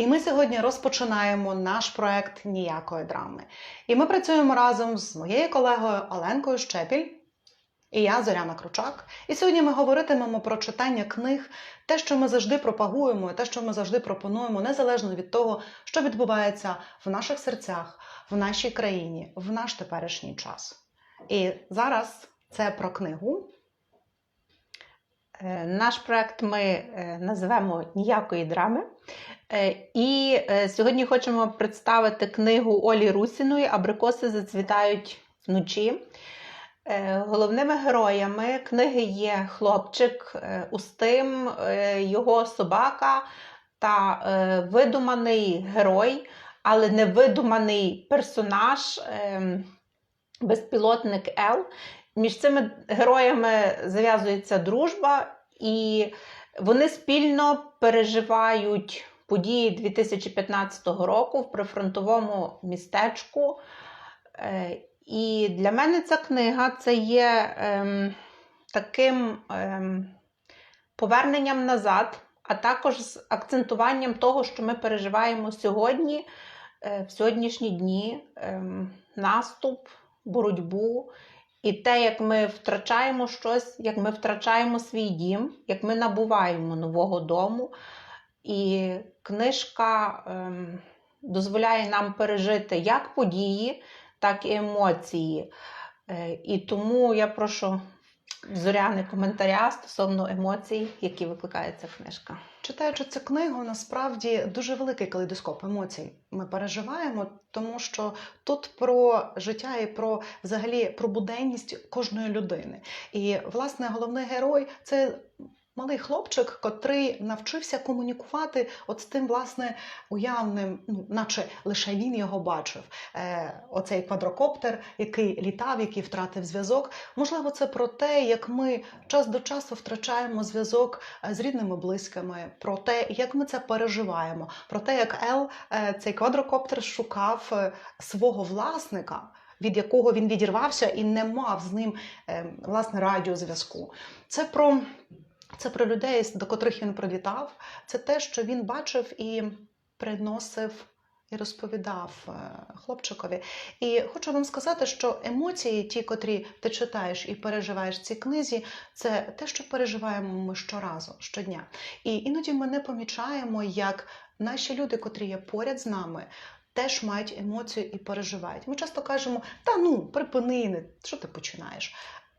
І ми сьогодні розпочинаємо наш проект ніякої драми. І ми працюємо разом з моєю колегою Оленкою Щепіль і я Зоряна Кручак. І сьогодні ми говоритимемо про читання книг, те, що ми завжди пропагуємо, і те, що ми завжди пропонуємо, незалежно від того, що відбувається в наших серцях, в нашій країні, в наш теперішній час. І зараз це про книгу. Е, Наш проект ми е, називемо ніякої драми. Е, І е, сьогодні хочемо представити книгу Олі Русіної Абрикоси зацвітають вночі. Е, Головними героями книги є хлопчик Устим, його собака та видуманий герой, але не видуманий персонаж, ем, безпілотник Ел. Між цими героями зав'язується дружба, і вони спільно переживають події 2015 року в прифронтовому містечку. Е, І для мене ця книга це є ем, таким ем, поверненням назад, а також з акцентуванням того, що ми переживаємо сьогодні, е, в сьогоднішні дні, ем, наступ, боротьбу. І те, як ми втрачаємо щось, як ми втрачаємо свій дім, як ми набуваємо нового дому. І книжка ем, дозволяє нам пережити як події, так і емоції. Е, і тому я прошу зоряни коментаря стосовно емоцій, які викликає ця книжка. Читаючи цю книгу, насправді дуже великий калейдоскоп емоцій ми переживаємо, тому що тут про життя і про взагалі про буденність кожної людини. І власне головний герой це. Малий хлопчик, котрий навчився комунікувати от з тим власне уявним, ну наче лише він його бачив. Е, Оцей квадрокоптер, який літав, який втратив зв'язок. Можливо, це про те, як ми час до часу втрачаємо зв'язок е, з рідними близькими, про те, як ми це переживаємо, про те, як Ел е, цей квадрокоптер шукав е, свого власника. Від якого він відірвався і не мав з ним е, власне радіозв'язку. Це про це про людей, до котрих він привітав. Це те, що він бачив і приносив і розповідав е, хлопчикові. І хочу вам сказати, що емоції, ті, котрі ти читаєш і переживаєш в цій книзі, це те, що переживаємо ми щоразу, щодня. І іноді ми не помічаємо, як наші люди, котрі є поряд з нами. Теж мають емоцію і переживають. Ми часто кажемо, та ну, припини, що ти починаєш.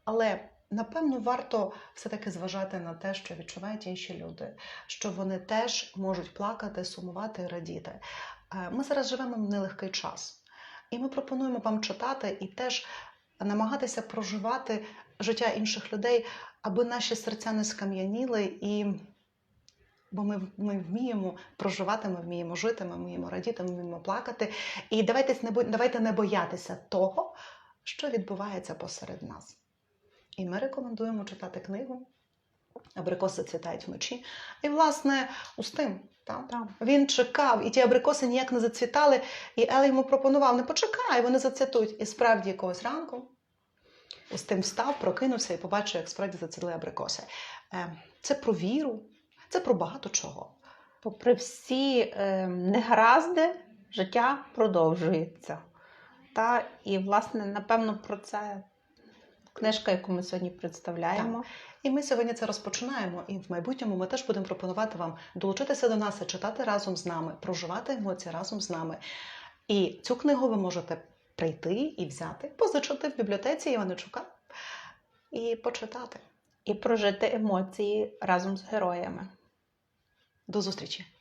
Але напевно варто все-таки зважати на те, що відчувають інші люди, що вони теж можуть плакати, сумувати, радіти. Е, Ми зараз живемо в нелегкий час, і ми пропонуємо вам читати і теж намагатися проживати життя інших людей, аби наші серця не скам'яніли і. Бо ми, ми вміємо проживати, ми вміємо жити, ми вміємо радіти, ми вміємо плакати. І давайте не, давайте не боятися того, що відбувається посеред нас. І ми рекомендуємо читати книгу Абрикоси цвітають вночі. І, власне, Устим. Та? Так. Він чекав, і ті абрикоси ніяк не зацвітали. І Ел йому пропонував: не почекай, вони зацвітуть. І справді якогось ранку Устим встав, прокинувся і побачив, як справді зацвіли абрикоси. Е, Це про віру, це про багато чого. Попри всі е, негаразди, життя продовжується. Та, і, власне, напевно, про це книжка, яку ми сьогодні представляємо. І ми сьогодні це розпочинаємо. І в майбутньому ми теж будемо пропонувати вам долучитися до нас і читати разом з нами, проживати емоції разом з нами. І цю книгу ви можете прийти і взяти, позичити в бібліотеці Іваничука і почитати. І прожити емоції разом з героями. До зустрічі!